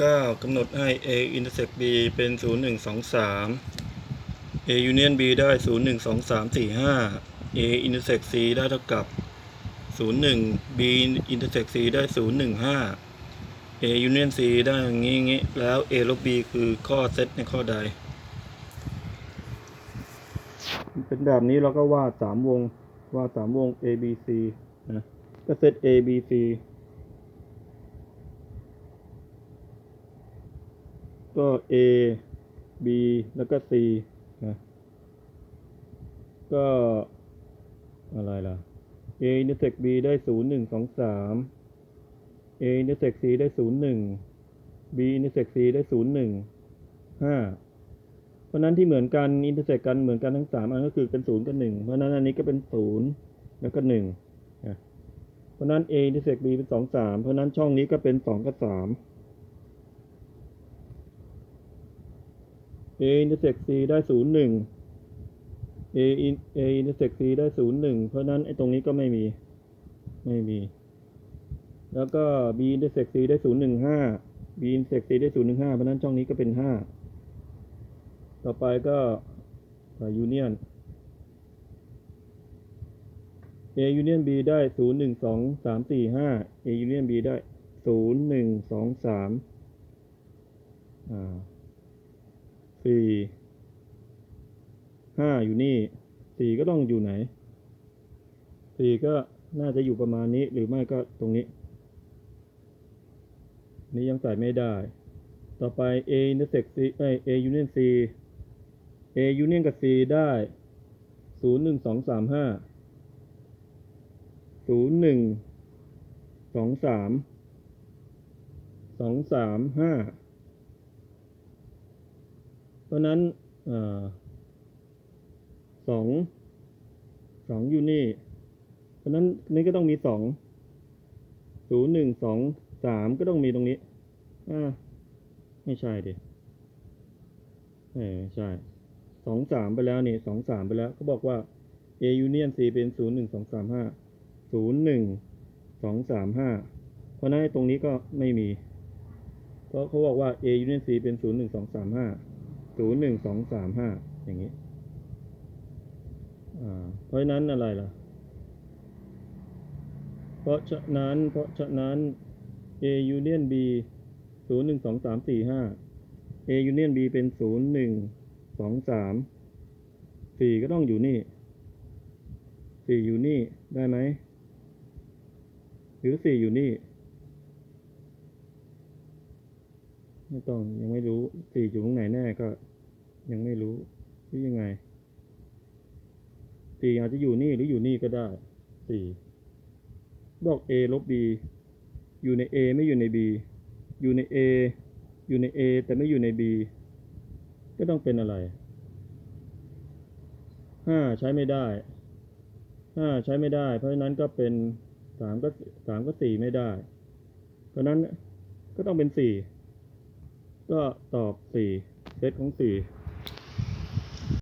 9กำหนดให้ a intersect b เป็น 0 1 2 3 a union b ได้ 0 1 2 3 4 5 a intersect c ได้เท่ากับ 0 1 b intersect c ได้ 0 1 5 a union c ได้อย่างงี้งี้แล้ว a ลบ b คือข้อเซตในข้อใด เป็นแบบนี้เราก็วาดสามวงวาดสามวง A B C นะ ก็เซต A B C ก็ A B แล้วก็ C นะก็อะไรล่ะ A intersect B ได้ 0 1 2 3 A intersect C ได้ 0 1 B intersect C ได้ 0 1 5 เพราะนั้นที่เหมือนกัน intersect กันเหมือนกันทั้ง 3 อันก็คือเป็น 0 กับ 1 เพราะนั้นอันนี้ก็เป็น 0 แล้วก็ 1 เพราะนั้น A intersect B เป็น 2 3 เพราะนั้นช่องนี้ก็เป็น 2 กับ 3 A อินเตอร์เซก C ได้ศูนย์หนึ่ง A in A อินเตอร์เซก C ได้ศูนย์หนึ่งเพราะนั้นไอ้ตรงนี้ก็ไม่มี ไม่มี แล้วก็ B อินเตอร์เซก C ได้ศูนย์หนึ่งห้า B อินเตอร์เซก C ได้ศูนย์หนึ่งห้าเพราะนั้นช่องนี้ก็เป็นห้า ต่อไปก็ยูเนียน A union B ได้ศูนย์หนึ่งสองสามสี่ห้า A union B ได้ศูนย์หนึ่งสองสามอ่า สี่ห้าอยู่นี่สี่ก็ต้องอยู่ไหนสี่ก็น่าจะอยู่ประมาณนี้หรือไม่ก็ตรงนี้ นี้ยังใส่ไม่ได้ ต่อไป A intersect C เอ้ A union C A union กับ C ได้ศูนย์หนึ่งสองสามห้าศูนย์หนึ่งสองสามสองสามห้า เพราะนั้นสองสองอยู่นี่ เพราะนั้นนี่ก็ต้องมีสองศูนย์หนึ่งสองสามก็ต้องมีตรงนี้อ่าไม่ใช่ดิเออใช่สองสามไปแล้วนี่สองสามไปแล้วเขาบอกว่า A union C เป็นศูนย์หนึ่งสองสามห้าศูนย์หนึ่งสองสามห้าเพราะนั้นตรงนี้ก็ไม่มี เพราะเขาบอกว่า A union C เป็นศูนย์หนึ่งสองสามห้า ศูนย์หนึ่งสองสามห้าอย่างนี้อ่าเพราะนั้นอะไรล่ะ เพราะฉะนั้น เพราะฉะนั้น A union B ศูนย์หนึ่งสองสามสี่ห้า A union B เป็นศูนย์หนึ่งสองสามสี่ก็ต้องอยู่นี่สี่อยู่นี่ได้ไหมหรือสี่อยู่นี่ ไม่ต้องยังไม่รู้สี่อยู่ตรงไหนแน่ก็ ยังไม่รู้หรือยังไงสี่อาจจะอยู่นี่หรืออยู่นี่ก็ได้สี่บอก A ลบ B อยู่ใน A ไม่อยู่ใน B อยู่ใน A อยู่ใน A แต่ไม่อยู่ใน B ก็ต้องเป็นอะไรห้าใช้ไม่ได้ห้าใช้ไม่ได้ เพราะฉะนั้นก็เป็นสามก็สามก็สี่ไม่ได้ เพราะฉะนั้นก็ต้องเป็นสี่ ก็ตอบสี่เซตของสี่